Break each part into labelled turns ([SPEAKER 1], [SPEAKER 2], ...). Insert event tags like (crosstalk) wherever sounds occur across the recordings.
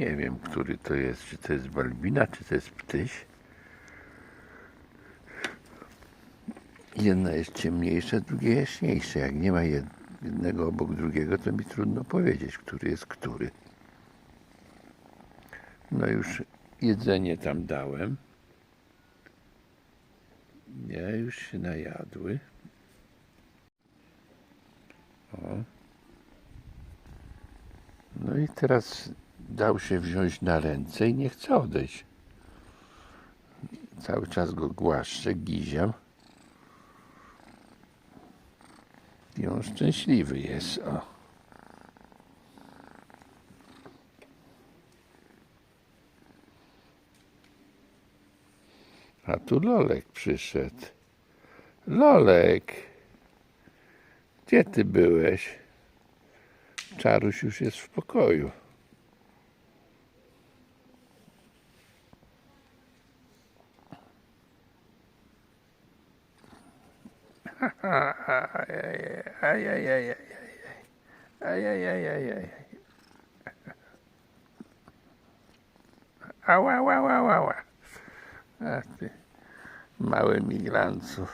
[SPEAKER 1] Nie wiem, który to jest. Czy to jest balbina, czy to jest ptyś. Jedna jest ciemniejsza, drugie jaśniejsze. Jak nie ma jed- jednego obok drugiego, to mi trudno powiedzieć, który jest który. No już jedzenie tam dałem. Ja już się najadły. O. No i teraz dał się wziąć na ręce i nie chce odejść. Cały czas go głaszczę, giziam. I on szczęśliwy jest. O. A tu Lolek przyszedł. Lolek! Gdzie ty byłeś? Czaruś już jest w pokoju. Ajajajajaj. Ajajajajaj. Ała, ała, ała, ała. A ty, mały migrancu.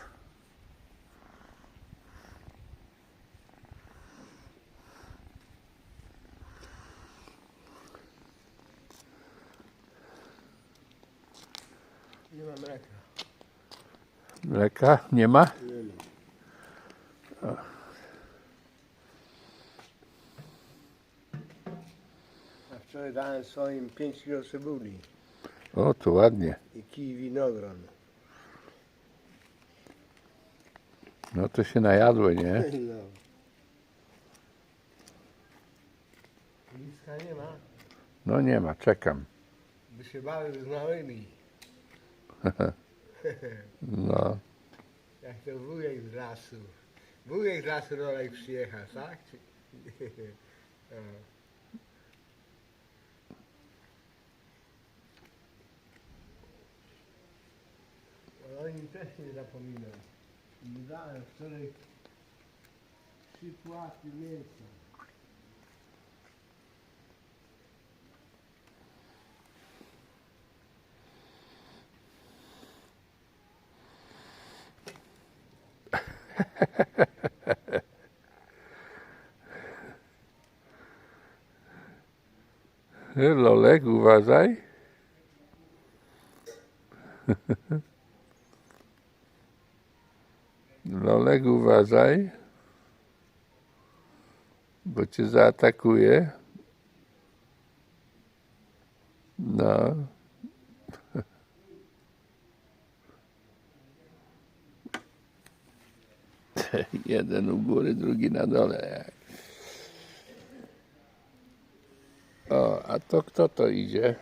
[SPEAKER 2] Nie ma mleka.
[SPEAKER 1] Mleka nie ma?
[SPEAKER 2] A wczoraj dałem swoim 5 kg cebuli
[SPEAKER 1] O, to ładnie.
[SPEAKER 2] i kij winogron.
[SPEAKER 1] No to się najadły, nie? (laughs)
[SPEAKER 2] No. Liska nie ma,
[SPEAKER 1] No nie ma, czekam.
[SPEAKER 2] by się bały z małymi. (laughs)
[SPEAKER 1] No, (laughs)
[SPEAKER 2] Jak to wujek z lasu. Wujek lasu rolek przyjechał, tak? Czy- (laughs) O. Oni też nie zapominam. I Dałem wczoraj trzy płaty mięsa. (laughs)
[SPEAKER 1] Lolek, uważaj. Lolek, uważaj. Bo cię zaatakuje. No. (laughs) Jeden u góry, drugi na dole. O, a to kto to idzie?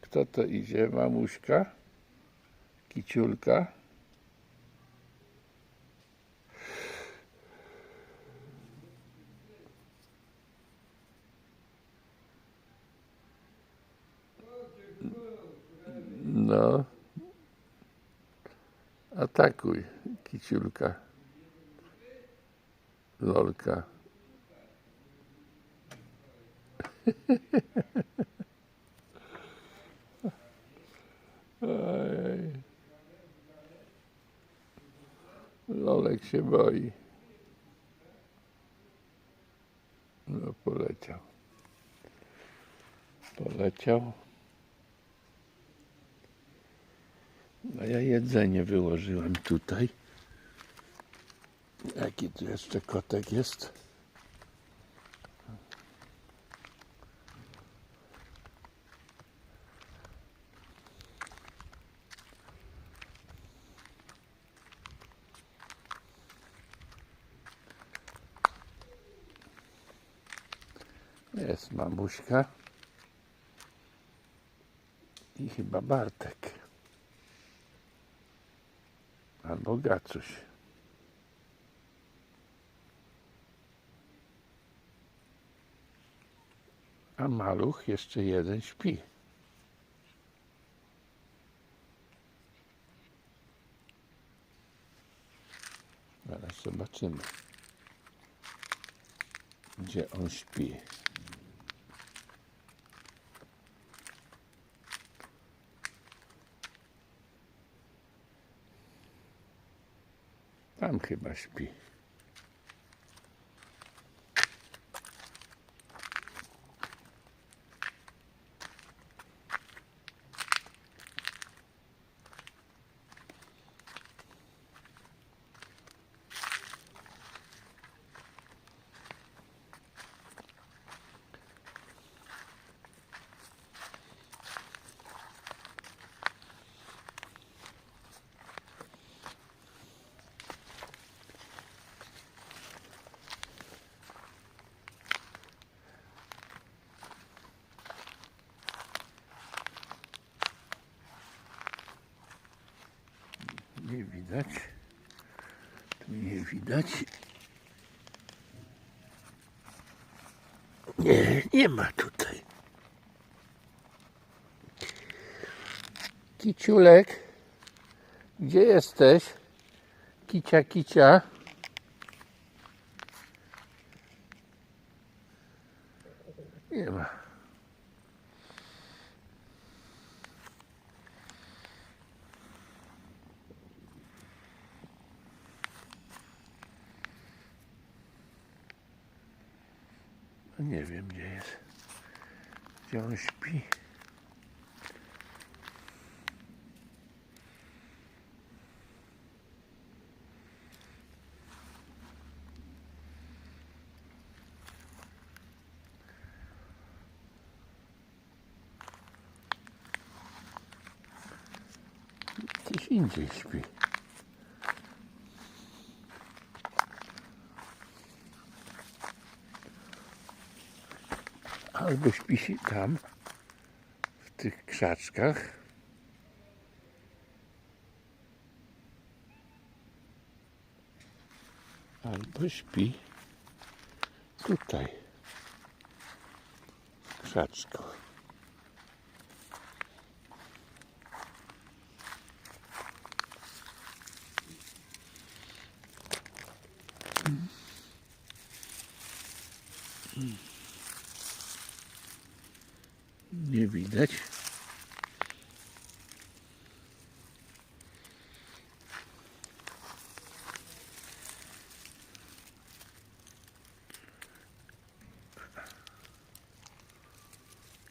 [SPEAKER 1] Kto to idzie? Mamuśka? Kiciulka? No. Atakuj, kiciulka. Lolka. Lolek się boi. No poleciał. Poleciał. A ja jedzenie wyłożyłem tutaj. Jaki tu jeszcze kotek jest? Jest mamuśka. I chyba Bartek. Albo Gacuś. A maluch jeszcze jeden śpi. Zaraz zobaczymy, gdzie on śpi. Tam chyba śpi. Nie widać. Tu nie widać. Nie, nie ma tutaj. Kiciulek, gdzie jesteś? Kicia, kicia. Nie ma. No nie wiem gdzie jest. Gdzie on śpi. Gdzieś indziej śpi. Albo śpi się tam, w tych krzaczkach. Albo śpi tutaj, w krzaczku. Nie widać.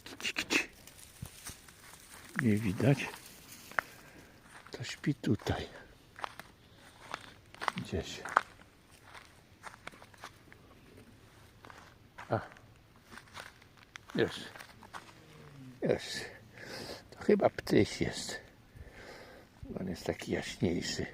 [SPEAKER 1] Kici, kici. Nie widać. To śpi tutaj. Gdzieś. A. Jest. Jest. To chyba ptyś jest. On jest taki jaśniejszy.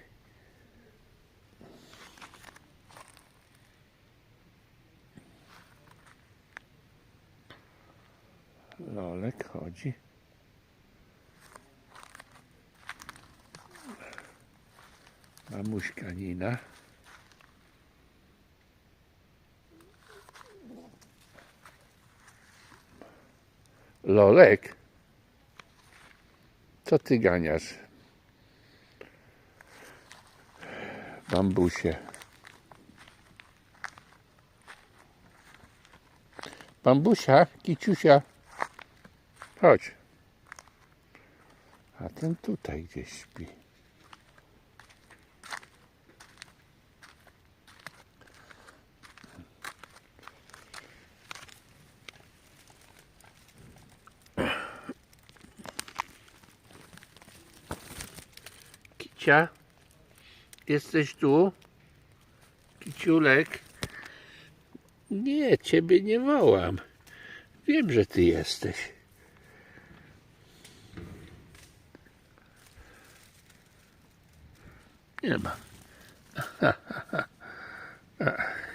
[SPEAKER 1] Lolek chodzi. Mamuśka Nina. Lolek? Co ty ganiasz? Bambusie. Bambusia, kiciusia. Chodź. A ten tutaj gdzieś śpi. Kicia, jesteś tu? Kiciulek? Nie, ciebie nie wołam. Wiem, że ty jesteś. Nie ma. (laughs)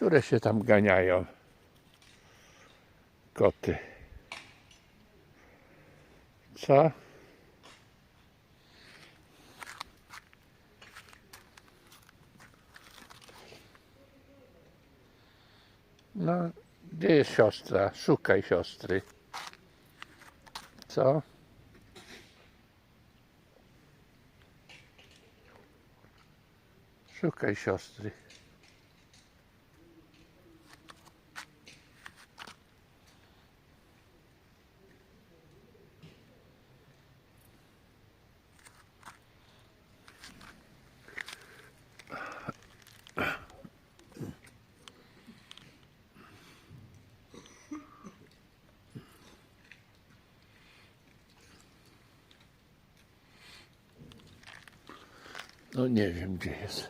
[SPEAKER 1] Które się tam ganiają? Koty. Co? No, gdzie jest siostra? Szukaj siostry. Co? Szukaj siostry. No nie wiem gdzie jest.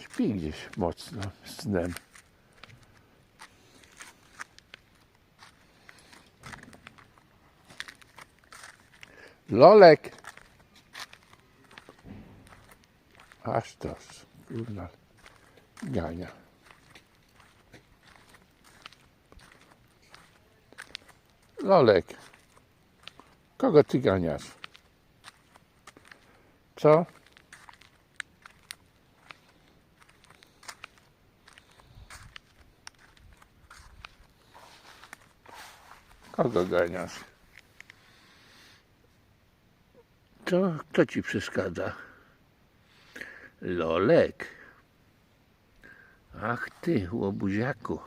[SPEAKER 1] Śpi gdzieś mocno snem. Lolek! Aż to, kurna, gania. Lolek, kogo ty ganiasz? Co? Kogo ganiasz? Co? Kto ci przeszkadza? Lolek. Ach ty, łobuziaku.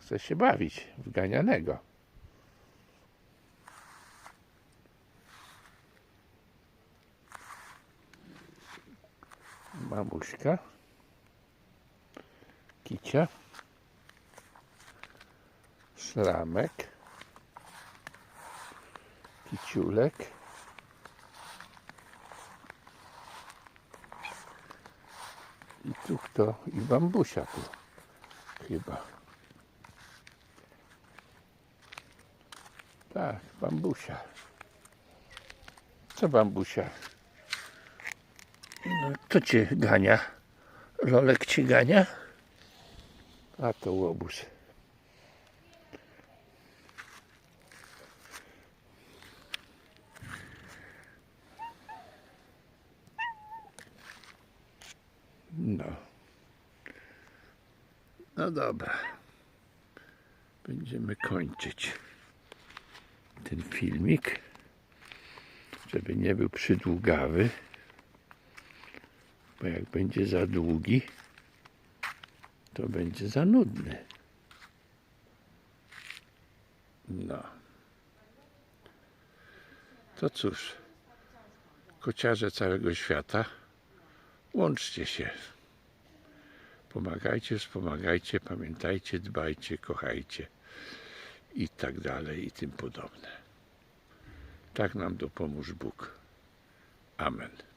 [SPEAKER 1] Chce się bawić w ganianego. Mamuśka. Kicia. Szlamek. Kiciulek. I tu kto? I bambusia tu. Chyba. Tak, bambusia. Co bambusia? No, to cię gania. Lolek cię gania? A to łobuz. No. No dobra. Będziemy kończyć ten filmik, żeby nie był przydługawy, bo jak będzie za długi, to będzie za nudny. No. To cóż, kociarze całego świata, łączcie się. Pomagajcie, wspomagajcie, pamiętajcie, dbajcie, kochajcie i tak dalej i tym podobne. Tak nam dopomóż Bóg. Amen.